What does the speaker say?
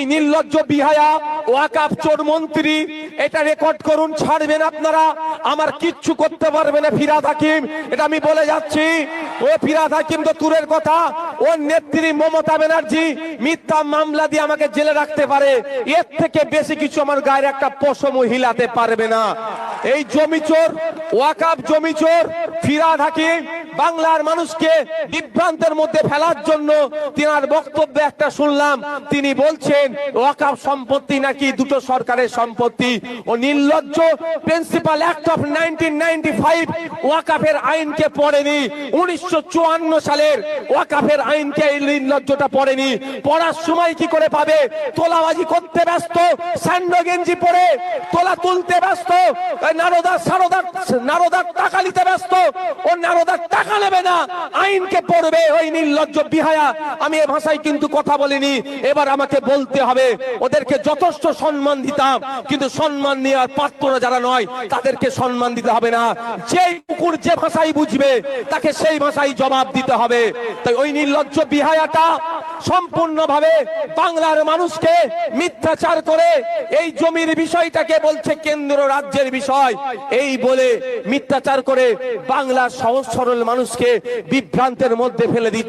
এই নির্লজ্জ বিহায়া ওয়াকাফ চোর মন্ত্রী, এটা রেকর্ড করুন, ছাড়বেন আপনারা। আমার কিচ্ছু করতে পারবে না ফিরাদ হাকিম। এটা আমি বলে যাচ্ছি, ও ফিরাদ হাকিম তো দূরের কথা। ওর নেত্রী মমতা ব্যানার্জি মিথ্যা মামলা দিয়ে আমাকে জেলে রাখতে পারে। এর থেকে বেশি কিছু আমার গায়ের একটা পশম হিলাতে পারবে না। এই জমি চোর, ওয়াকাফ জমি চোর, ফিরাদ হাকিম বাংলার মানুষকে বিভ্রান্তের মধ্যে ফেলার জন্য তিনার বক্তব্য একটা শুনলাম। তিনি বলছেন ওয়াকাফ সম্পত্তি নাকি দুটো সরকারের সম্পত্তি? ও নির্লজ্জ, প্রিন্সিপাল অ্যাক্ট অফ নাইনটিন ওয়াকাফের আইনকে পড়েনি। উনিশশো সালের ওয়াকাফের আইনকে এই নির্লজ্জটা পড়েনি। পড়ার সময় কি করে পাবে? তোলাবাজি করতে ব্যস্ত স্যান্ডো গেঞ্জি পরে তোলা তুলতে ব্যস্ত নারদা সারদা নারদা টাকা নিতে ব্যস্ত, ও নারদা টাকা নেবে না। আইনকে পড়বে ওই নির্লজ্জ বিহায়া। আমি এ ভাষায় কিন্তু কথা বলিনি। এবার আমাকে বলতে হবে, ওদেরকে যথেষ্ট সম্মান দিতাম। কিন্তু সম্মান নেওয়ার পাত্ররা যারা নয়, তাদেরকে সম্মান দিতে হবে না। যেই কুকুর যে ভাষাই বুঝবে, তাকে সেই ভাষাই জবাব দিতে হবে। তাই ওই নির্লজ্জ বিহায়াটা সম্পূর্ণভাবে বাংলার মানুষকে মিথ্যাচার করে এই জমির বিষয়টাকে বলছে কেন্দ্র রাজ্যের বিষয়। এই বলে মিথ্যাচার করে বাংলার সহজ সরল মানুষকে বিভ্রান্তের মধ্যে ফেলে দিচ্ছে।